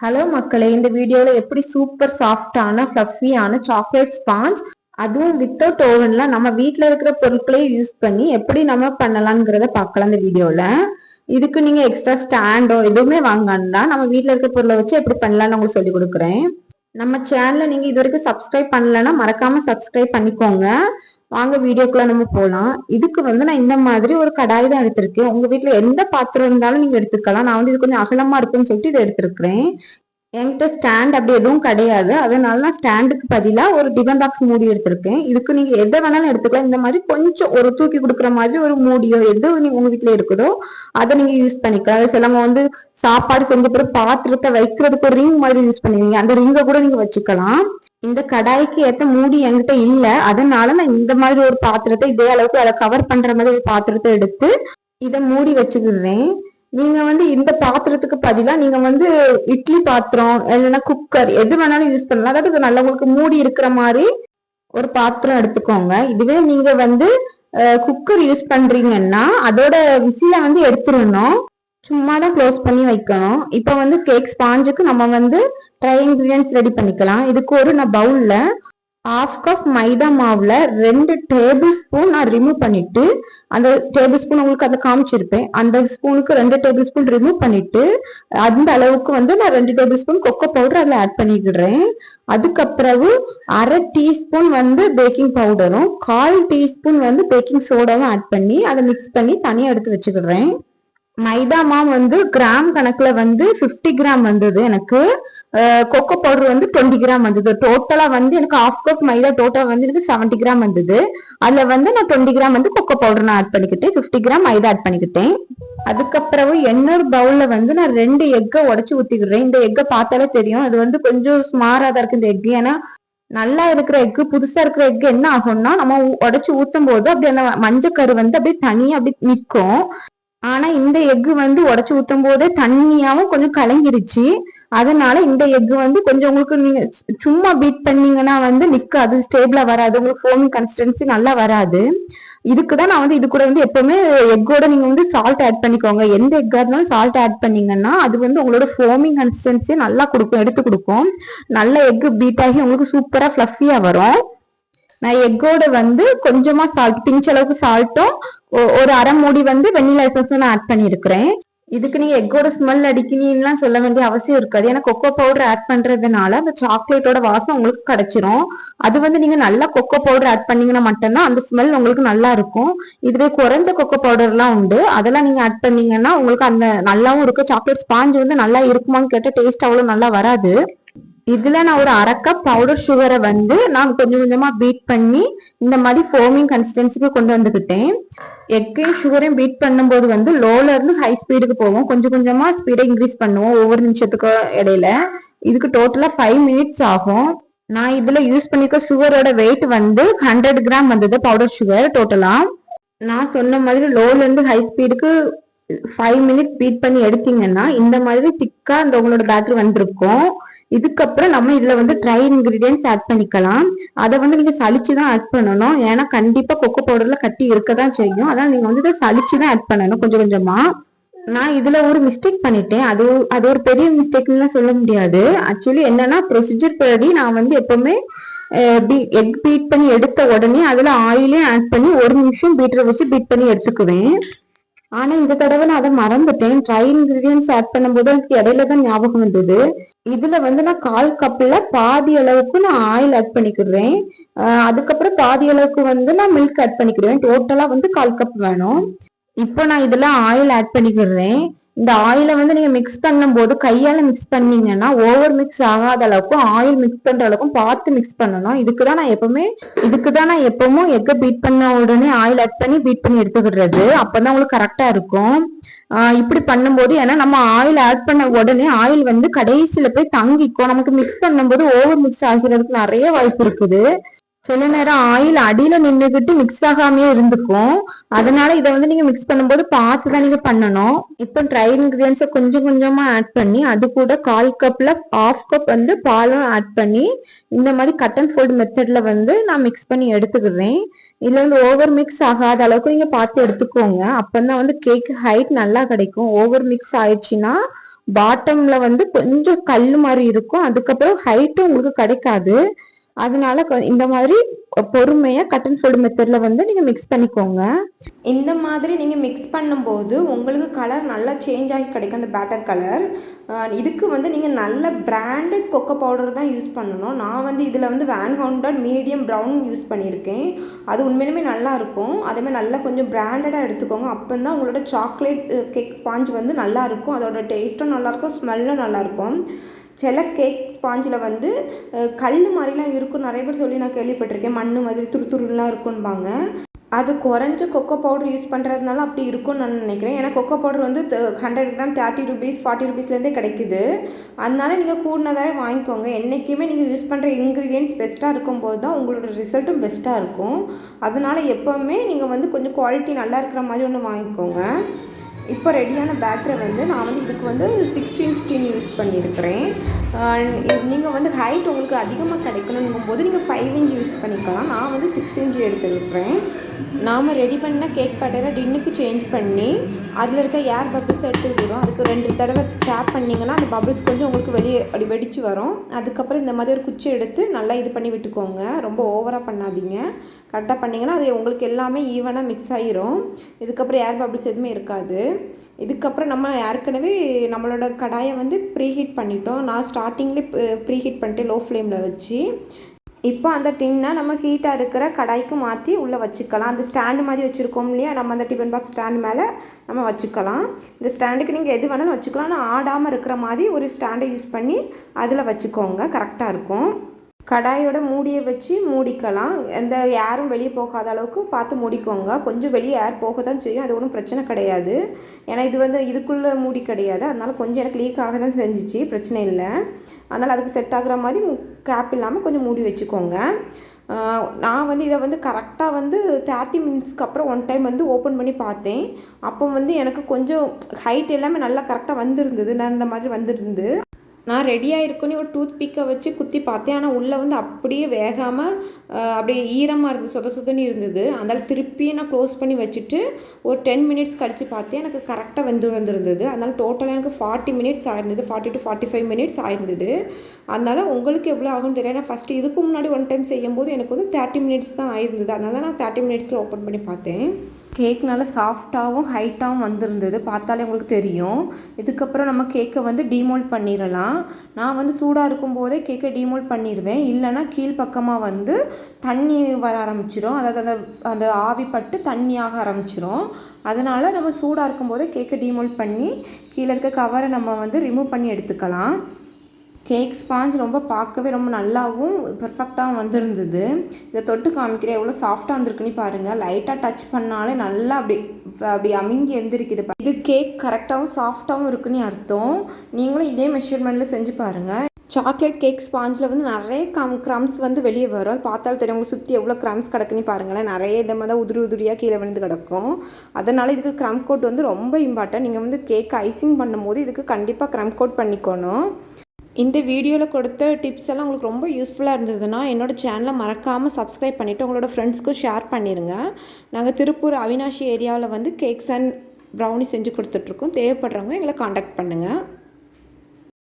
Hello மக்களே இந்த வீடியோவில் எப்படி சூப்பர் சாஃப்டான ஃப்ளஃபியான சாக்லேட் ஸ்பாஞ்ச் அதுவும் வித்தவுட் ஓவன்ல நம்ம வீட்டில் இருக்கிற பொருட்களே யூஸ் பண்ணி எப்படி நம்ம பண்ணலாம்ங்கிறத பார்க்கலாம் இந்த வீடியோவில் இதுக்கு நீங்கள் எக்ஸ்ட்ரா ஸ்டாண்டோ எதுவுமே வாங்கண்டா நம்ம வீட்டில் இருக்கிற பொருளை வச்சு எப்படி பண்ணலாம்னு உங்களுக்கு சொல்லி கொடுக்குறேன். நம்ம சேனலை நீங்கள் இது வரைக்கும் சப்ஸ்கிரைப் பண்ணலன்னா மறக்காம சப்ஸ்கிரைப் பண்ணிக்கோங்க. வாங்க வீடியோக்குள்ள நம்ம போகலாம் இதுக்கு வந்து நான் இந்த மாதிரி ஒரு கடாய் தான் எடுத்திருக்கேன். உங்க வீட்டுல எந்த பாத்திரம் இருந்தாலும் நீங்க எடுத்துக்கலாம். நான் வந்து இது கொஞ்சம் அகலமா இருக்குன்னு சொல்லிட்டு இதை எடுத்திருக்கிறேன். என்கிட்ட ஸ்டாண்ட் அப்படி எதுவும் கிடையாது. அதனால நான் ஸ்டாண்டுக்கு பதிலாக ஒரு டிஃபன் பாக்ஸ் மூடி எடுத்திருக்கேன். இதுக்கு நீங்க எதை வேணாலும் எடுத்துக்கலாம். இந்த மாதிரி கொஞ்சம் ஒரு தூக்கி கொடுக்குற மாதிரி ஒரு மூடியோ எது நீங்க உங்க வீட்டுல இருக்குதோ அதை நீங்க யூஸ் பண்ணிக்கலாம். சிலவங்க வந்து சாப்பாடு செஞ்ச பிறகு பாத்திரத்தை வைக்கிறதுக்கு ஒரு ரிங் மாதிரி யூஸ் பண்ணுவீங்க. அந்த ரிங்கை கூட நீங்க வச்சுக்கலாம். இந்த கடாய்க்கு ஏத்த மூடி என்கிட்ட இல்ல. அதனால நான் இந்த மாதிரி ஒரு பாத்திரத்தை இதே அளவுக்கு அதை கவர் பண்ற மாதிரி ஒரு பாத்திரத்தை எடுத்து இதை மூடி வச்சுக்கிறேன் நீங்க வந்து இந்த பாத்திரத்துக்கு பதிலா நீங்க வந்து இட்லி பாத்திரம் இல்லைன்னா குக்கர் எது வேணாலும் யூஸ் பண்ணலாம். அதாவது நல்ல உங்களுக்கு மூடி இருக்கிற மாதிரி ஒரு பாத்திரம் எடுத்துக்கோங்க. இதுவே நீங்க வந்து குக்கர் யூஸ் பண்றீங்கன்னா அதோட விசில வந்து எடுத்துடணும். சும்மா தான் க்ளோஸ் பண்ணி வைக்கணும். இப்போ வந்து கேக் ஸ்பாஞ்சுக்கு நம்ம வந்து ட்ரை இன்க்ரீடியன்ஸ் ரெடி பண்ணிக்கலாம். இதுக்கு ஒரு நான் பவுலில் ஹாஃப் கப் மைதா மாவில் ரெண்டு டேபிள் ஸ்பூன் நான் ரிமூவ் பண்ணிட்டு அந்த டேபிள் ஸ்பூன் உங்களுக்கு அதை காமிச்சிருப்பேன். அந்த ஸ்பூனுக்கு ரெண்டு டேபிள் ஸ்பூன் ரிமூவ் பண்ணிட்டு அந்த அளவுக்கு வந்து நான் ரெண்டு டேபிள் ஸ்பூன் கொக்கோ பவுடர் அதில் ஆட் பண்ணிக்கிடுறேன். அதுக்கப்புறம் அரை டீஸ்பூன் வந்து பேக்கிங் பவுடரும் கால் டீஸ்பூன் வந்து பேக்கிங் சோடாவும் ஆட் பண்ணி அதை மிக்ஸ் பண்ணி தனியாக எடுத்து வச்சுக்கிடுறேன். மைதா மாவு வந்து கிராம் கணக்கில் வந்து ஃபிஃப்டி கிராம் வந்தது எனக்கு. கொக்கோ பவுடர் வந்து டுவெண்ட்டி கிராம் வந்தது. டோட்டலா வந்து எனக்கு ஆஃப் கப் மைதா டோட்டலா வந்து எனக்கு செவன்ட்டி கிராம் வந்தது. அதுல வந்து நான் டுவெண்ட்டி கிராம் வந்து கொக்கோ பவுடர் நான் ஆட் பண்ணிக்கிட்டேன். பிப்டி கிராம் மைதா ஆட் பண்ணிக்கிட்டேன். அதுக்கப்புறம் இன்னொரு பவுல்ல வந்து நான் ரெண்டு எக்கை உடச்சு ஊத்திக்கிறேன் இந்த எக்கை பார்த்தாலே தெரியும். அது வந்து கொஞ்சம் ஸ்மாரா தான் இருக்கு இந்த எக் ஏன்னா நல்லா இருக்கிற எக்கு புதுசா இருக்கிற எக்கு என்ன ஆகும்னா நம்ம உடச்சு ஊத்தும் போது அப்படி அந்த மஞ்சக்கரு வந்து அப்படியே தனியா அப்படி நிற்கும். ஆனா இந்த எக்கு வந்து உடச்சு ஊத்தும் போதே தண்ணியாவும் கொஞ்சம் கலங்கிருச்சு. அதனால இந்த எக் வந்து கொஞ்சம் உங்களுக்கு நீங்க சும்மா பீட் பண்ணீங்கன்னா வந்து நிக்காது ஸ்டேபிளா வராது. உங்களுக்கு ஃபோமிங் கன்சிஸ்டன்சி நல்லா வராது. இதுக்குதான் நான் வந்து இது கூட வந்து எப்பவுமே எக்கோட நீங்க வந்து சால்ட் ஆட் பண்ணிக்கோங்க. எந்த எக்கா இருந்தாலும் சால்ட் ஆட் பண்ணீங்கன்னா அது வந்து உங்களோட ஃபோமிங் கன்சிஸ்டன்சியை நல்லா கொடுக்கும் எடுத்து கொடுக்கும். நல்ல எக் பீட் ஆகி உங்களுக்கு சூப்பரா ஃபிளஃபியா வரும். நான் எக்கோட வந்து கொஞ்சமா சால்ட் பிஞ்ச் அளவுக்கு சால்ட்டும் ஒரு அரை மூடி வந்து வெண்ணிலா எசன்ஸ் நான் ஆட் பண்ணியிருக்கிறேன். இதுக்கு நீங்க எக்கோட ஸ்மெல் அடிக்கணும்லாம் சொல்ல வேண்டிய அவசியம் இருக்காது. ஏன்னா கொக்கோ பவுடர் ஆட் பண்றதுனால அந்த சாக்லேட்டோட வாசம் உங்களுக்கு கிடைச்சிரும். அது வந்து நீங்க நல்லா கொக்கோ பவுடர் ஆட் பண்ணீங்கன்னா மட்டும்தான் அந்த ஸ்மெல் உங்களுக்கு நல்லா இருக்கும். இதுவே குறைஞ்ச கொக்கோ பவுடர்லாம் உண்டு. அதெல்லாம் நீங்க ஆட் பண்ணீங்கன்னா உங்களுக்கு அந்த நல்லாவும் இருக்கும். சாக்லேட் ஸ்பாஞ்ச் வந்து நல்லா இருக்குமான்னு கேட்டால் டேஸ்ட் அவ்வளவு நல்லா வராது. இதுல நான் ஒரு அரை கப் பவுடர் சுகரை வந்து நான் கொஞ்சம் கொஞ்சமா பீட் பண்ணி இந்த மாதிரி ஃபோமிங் கன்சிஸ்டன்சிக்கு கொண்டு வந்துக்கிட்டேன் எக்கையும் சுகரையும் பீட் பண்ணும்போது வந்து லோல இருந்து ஹை ஸ்பீடுக்கு போவோம். கொஞ்சம் கொஞ்சமா ஸ்பீடை இன்க்ரீஸ் பண்ணுவோம் ஒவ்வொரு நிமிஷத்துக்கு இடையில. இதுக்கு டோட்டலா ஃபைவ் மினிட்ஸ் ஆகும். நான் இதுல யூஸ் பண்ணிக்க சுகரோட வெயிட் வந்து ஹண்ட்ரட் கிராம் வந்தது பவுடர் சுகர் டோட்டலா நான் சொன்ன மாதிரி லோல இருந்து ஹை ஸ்பீடுக்கு ஃபைவ் மினிட் பீட் பண்ணி எடுத்தீங்கன்னா இந்த மாதிரி திக்கா இந்த உங்களோட பேட்டரி வந்திருக்கும். இதுக்கப்புறம் நம்ம இதுல வந்து ட்ரை இன்கிரீடியன்ஸ் ஆட் பண்ணிக்கலாம். அதை வந்து நீங்க சளிச்சு தான் ஆட் பண்ணணும். ஏன்னா கண்டிப்பா கொக்கோ பவுடர்ல கட்டி இருக்க தான் செய்யும். அதான் நீங்க வந்து இதை சளிச்சு தான் ஆட் பண்ணணும் கொஞ்சம் கொஞ்சமா. நான் இதுல ஒரு மிஸ்டேக் பண்ணிட்டேன். அது அது ஒரு பெரிய மிஸ்டேக்னு சொல்ல முடியாது. ஆக்சுவலி என்னன்னா ப்ரொசீஜர் படி நான் வந்து எப்பவுமே எக் பீட் பண்ணி எடுத்த உடனே அதுல ஆயிலே ஆட் பண்ணி ஒரு நிமிஷம் பீட்டரை வச்சு பீட் பண்ணி எடுத்துக்குவேன். ஆனா இந்த தடவை நான் அதை மறந்துட்டேன். ட்ரை இன்கிரீடியன்ஸ் ஆட் பண்ணும்போது எனக்கு இடையில தான் ஞாபகம் வந்தது. இதுல வந்து நான் கால் கப்ல பாதி அளவுக்கு நான் ஆயில் ஆட் பண்ணிக்கிடுறேன். அதுக்கப்புறம் பாதி அளவுக்கு வந்து நான் மில்க் ஆட் பண்ணிக்கிடுவேன். டோட்டலா வந்து கால் கப் வேணும். இப்போ நான் இதில் ஆயில் ஆட் பண்ணிக்கிறேன். இந்த ஆயிலை வந்து நீங்கள் மிக்ஸ் பண்ணும்போது கையால் மிக்ஸ் பண்ணீங்கன்னா ஓவர் மிக்ஸ் ஆகாத அளவுக்கும் ஆயில் மிக்ஸ் பண்ணுற அளவுக்கும் பார்த்து மிக்ஸ் பண்ணணும். இதுக்கு தான் நான் எப்பவுமே இதுக்கு தான் நான் எப்பவும் எக்க பீட் பண்ண உடனே ஆயில் ஆட் பண்ணி பீட் பண்ணி எடுத்துக்கிடுறது அப்போ தான் உங்களுக்கு கரெக்டாக இருக்கும். இப்படி பண்ணும்போது ஏன்னா நம்ம ஆயில் ஆட் பண்ண உடனே ஆயில் வந்து கடைசியில் போய் தங்கிக்கும். நமக்கு மிக்ஸ் பண்ணும்போது ஓவர் மிக்ஸ் ஆகிறதுக்கு நிறைய வாய்ப்பு இருக்குது. சில நேரம் ஆயில் அடியில நின்றுகிட்டு மிக்ஸ் ஆகாமயே இருந்துக்கும் அதனால இதை வந்து நீங்க மிக்ஸ் பண்ணும்போது பார்த்து தான் நீங்க பண்ணணும். இப்போ ட்ரை இன்கிரீடியன்ஸை கொஞ்சம் கொஞ்சமா ஆட் பண்ணி அது கூட கால் கப்ல ஆஃப் கப் வந்து பாலும் ஆட் பண்ணி இந்த மாதிரி கட் அண்ட் ஃபோல்டு மெத்தட்ல வந்து நான் மிக்ஸ் பண்ணி எடுத்துக்கிறேன் இதுல வந்து ஓவர் மிக்ஸ் ஆகாத அளவுக்கு நீங்க பார்த்து எடுத்துக்கோங்க. அப்பந்தான் வந்து கேக் ஹைட் நல்லா கிடைக்கும். ஓவர் மிக்ஸ் ஆயிடுச்சுன்னா பாட்டம்ல வந்து கொஞ்சம் கல் மாதிரி இருக்கும். அதுக்கப்புறம் ஹைட்டும் உங்களுக்கு கிடைக்காது. அதனால இந்த மாதிரி பொறுமையா கட் அண்ட் ஃபோல்டு மெத்தட்ல வந்து நீங்க மிக்ஸ் பண்ணிக்கோங்க. இந்த மாதிரி நீங்கள் மிக்ஸ் பண்ணும்போது உங்களுக்கு கலர் நல்லா சேஞ்ச் ஆகி கிடைக்கும் அந்த பேட்டர் கலர் இதுக்கு வந்து நீங்கள் நல்ல பிராண்டட் கொக்கோ பவுடர் தான் யூஸ் பண்ணணும். நான் வந்து இதில் வந்து வேன் ஹவுண்டட் மீடியம் ப்ரௌன் யூஸ் பண்ணியிருக்கேன். அது உண்மையிலுமே நல்லா இருக்கும். அதேமாதிரி நல்லா கொஞ்சம் பிராண்டடாக எடுத்துக்கோங்க. அப்போ தான் உங்களோட சாக்லேட் கேக் ஸ்பாஞ்ச் வந்து நல்லா இருக்கும். அதோட டேஸ்ட்டும் நல்லாயிருக்கும் ஸ்மெல்லும் நல்லாயிருக்கும் சில கேக் ஸ்பாஞ்சில் வந்து கல் மாதிரிலாம் இருக்கும். நிறைய பேர் சொல்லி நான் கேள்விப்பட்டிருக்கேன். மண் மாதிரி துரு துருலாம் இருக்கும்பாங்க. அது குறைஞ்ச கொக்கோ பவுடர் யூஸ் பண்ணுறதுனால அப்படி இருக்கும்னு நான் நினைக்கிறேன். ஏன்னா கொக்கோ பவுடர் வந்து hundred gram thirty rupees forty ருபீஸ்லேருந்தே கிடைக்குது. அதனால நீங்கள் கூடினதாகவே வாங்கிக்கோங்க. என்றைக்குமே நீங்கள் யூஸ் பண்ணுற இன்க்ரீடியன்ஸ் பெஸ்ட்டாக இருக்கும்போது தான் உங்களோட ரிசல்ட்டும் பெஸ்ட்டாக இருக்கும். அதனால் எப்போவுமே நீங்கள் வந்து கொஞ்சம் குவாலிட்டி நல்லா இருக்கிற மாதிரி ஒன்று வாங்கிக்கோங்க. இப்போ ரெடியான பேட்டரை வந்து நான் வந்து இதுக்கு வந்து சிக்ஸ் இன்ச் டின் பண்ணியிருக்கிறேன். நீங்கள் வந்து ஹைட் உங்களுக்கு அதிகமாக கிடைக்கணுங்கும் போது நீங்கள் ஃபைவ் இன்ச் யூஸ் பண்ணிக்கலாம். நான் வந்து சிக்ஸ் இன்ச் எடுத்துருக்கிறேன். நாம் ரெடி பண்ண கேக் பேட்டரை டின்னுக்கு சேஞ்ச் பண்ணி அதில் இருக்க ஏர் பபிள்ஸ் எடுத்து விடுறோம். அதுக்கு ரெண்டு தடவை டேப் பண்ணிங்கன்னா அந்த பபிள்ஸ் கொஞ்சம் உங்களுக்கு வெளியே அப்படி வெடிச்சு வரும். அதுக்கப்புறம் இந்த மாதிரி ஒரு குச்சி எடுத்து நல்லா இது பண்ணி விட்டுக்கோங்க. ரொம்ப ஓவராக பண்ணாதீங்க. கரெக்டாக பண்ணிங்கன்னா அது உங்களுக்கு எல்லாமே ஈவனாக மிக்ஸ் ஆகிரும் இதுக்கப்புறம் ஏர் பபிள்ஸ் எதுவுமே இருக்காது. இதுக்கப்புறம் நம்ம ஏற்கனவே நம்மளோட கடாயை வந்து ப்ரீஹீட் பண்ணிட்டோம். நான் ஸ்டார்டிங்லேயே ப்ரீஹீட் பண்ணிட்டேன் லோ ஃப்ளேமில் வச்சு. இப்போ அந்த டின்னை நம்ம ஹீட்டாக இருக்கிற கடாய்க்கு மாற்றி உள்ளே வச்சுக்கலாம். அந்த ஸ்டாண்டு மாதிரி வச்சுருக்கோம் இல்லையா? நம்ம அந்த டிஃபன் பாக்ஸ் ஸ்டாண்ட் மேலே நம்ம வச்சுக்கலாம். இந்த ஸ்டாண்டுக்கு நீங்கள் எது வேணாலும் வச்சுக்கலாம். ஆனால் ஆடாமல் இருக்கிற மாதிரி ஒரு ஸ்டாண்டை யூஸ் பண்ணி அதில் வச்சுக்கோங்க. கரெக்டாக இருக்கும். கடாயோட மூடியை வச்சு மூடிக்கலாம். எந்த ஏரும் வெளியே போகாத அளவுக்கு பார்த்து மூடிக்கோங்க. கொஞ்சம் வெளியே ஏர் போக தான் செய்யும். அது ஒன்றும் பிரச்சனை கிடையாது. ஏன்னா இது வந்து இதுக்குள்ளே மூடி கிடையாது. அதனால் கொஞ்சம் எனக்கு லீக் ஆக தான் செஞ்சிச்சு. பிரச்சனை இல்லை. அதனால் அதுக்கு செட் ஆகுற மாதிரி கேப் இல்லாமல் கொஞ்சம் மூடி வச்சுக்கோங்க. நான் வந்து இதை வந்து கரெக்டாக வந்து தேர்ட்டி மினிட்ஸ்க்கு அப்புறம் ஒன் டைம் வந்து ஓப்பன் பண்ணி பார்த்தேன். அப்போ வந்து எனக்கு கொஞ்சம் ஹைட் எல்லாமே நல்லா கரெக்டாக வந்திருந்தது. நான் இந்த மாதிரி வந்திருந்து நான் ரெடியாக இருக்குன்னு ஒரு டூத் பிக்கை வச்சு குத்தி பார்த்தேன். ஆனால் உள்ளே வந்து அப்படியே வேகாமல் அப்படியே ஈரமாக இருந்தது சொத சொதன்னு இருந்தது. அதனால் திருப்பியும் நான் க்ளோஸ் பண்ணி வச்சுட்டு ஒரு டென் மினிட்ஸ் கழித்து பார்த்தேன். எனக்கு கரெக்டாக வந்து வந்திருந்தது. அதனால் டோட்டலாக எனக்கு forty minutes ஆயிருந்தது. Forty to forty five minutes ஆயிருந்தது. அதனால் உங்களுக்கு எவ்வளோ ஆகும்னு தெரியல. ஏன்னா ஃபஸ்ட்டு இதுக்கு முன்னாடி ஒன் டைம் செய்யும்போது எனக்கு வந்து தேர்ட்டி மினிட்ஸ் தான் ஆயிருந்தது. அதனால நான் தேர்ட்டி மினிட்ஸில் ஓப்பன் பண்ணி பார்த்தேன். கேக் நல்லா சாஃப்டாகவும் ஹைட்டாகவும் வந்திருந்தது. பார்த்தாலே உங்களுக்கு தெரியும். இதுக்கப்புறம் நம்ம கேக்கை வந்து டீமோல்ட் பண்ணிடலாம். நான் வந்து சூடாக இருக்கும்போதே கேக்கை டீமோல்ட் பண்ணிடுவேன் இல்லைன்னா கீழ்ப்பக்கமாக வந்து தண்ணி வர ஆரம்பிச்சிடும் அதாவது அந்த அந்த ஆவி பட்டு தண்ணியாக ஆரம்பிச்சிடும் அதனால் நம்ம சூடாக இருக்கும்போதே கேக்கை டீமோல்ட் பண்ணி கீழே இருக்க கவரை நம்ம வந்து ரிமூவ் பண்ணி எடுத்துக்கலாம். கேக் ஸ்பாஞ்ச் ரொம்ப பார்க்கவே ரொம்ப நல்லாவும் பெர்ஃபெக்டாகவும் வந்திருந்தது. இதை தொட்டு காமிக்கிறேன். எவ்வளோ சாஃப்டாக வந்திருக்குன்னு பாருங்கள் லைட்டாக டச் பண்ணாலே நல்லா அப்படி அப்படி அமுங்கி எந்திரிக்குது இது கேக் கரெக்டாகவும் சாஃப்டாகவும் இருக்குன்னு அர்த்தம். நீங்களும் இதே மெஷர்மெண்ட்டில் செஞ்சு பாருங்கள் சாக்லேட் கேக் ஸ்பாஞ்சில் வந்து நிறைய கம் க்ரம்ஸ் வந்து வெளியே வரும். அது பார்த்தாலும் தெரியும் உங்களுக்கு சுற்றி எவ்வளோ க்ரம்ஸ் கிடக்குன்னு பாருங்களேன். நிறைய இந்த மாதிரி தான் உதிரி உதிரியாக கீழே விழுந்து கிடக்கும். அதனால் இதுக்கு க்ரம் கோட் வந்து ரொம்ப இம்பார்ட்டன்ட் நீங்கள் வந்து கேக் ஐசிங் பண்ணும்போது இதுக்கு கண்டிப்பாக க்ரம் கோட் பண்ணிக்கணும். இந்த வீடியோவில் கொடுத்த டிப்ஸ் எல்லாம் உங்களுக்கு ரொம்ப யூஸ்ஃபுல்லாக இருந்ததுன்னா என்னோட சேனலை மறக்காமல் சப்ஸ்கிரைப் பண்ணிவிட்டு உங்களோட ஃப்ரெண்ட்ஸ்க்கும் ஷேர் பண்ணிடுங்க நாங்கள் திருப்பூர் அவினாஷி ஏரியாவில் வந்து கேக்ஸ் அண்ட் ப்ரௌனி செஞ்சு கொடுத்துட்ருக்கோம் தேவைப்படுறவங்க எங்களை காண்டாக்ட் பண்ணுங்கள்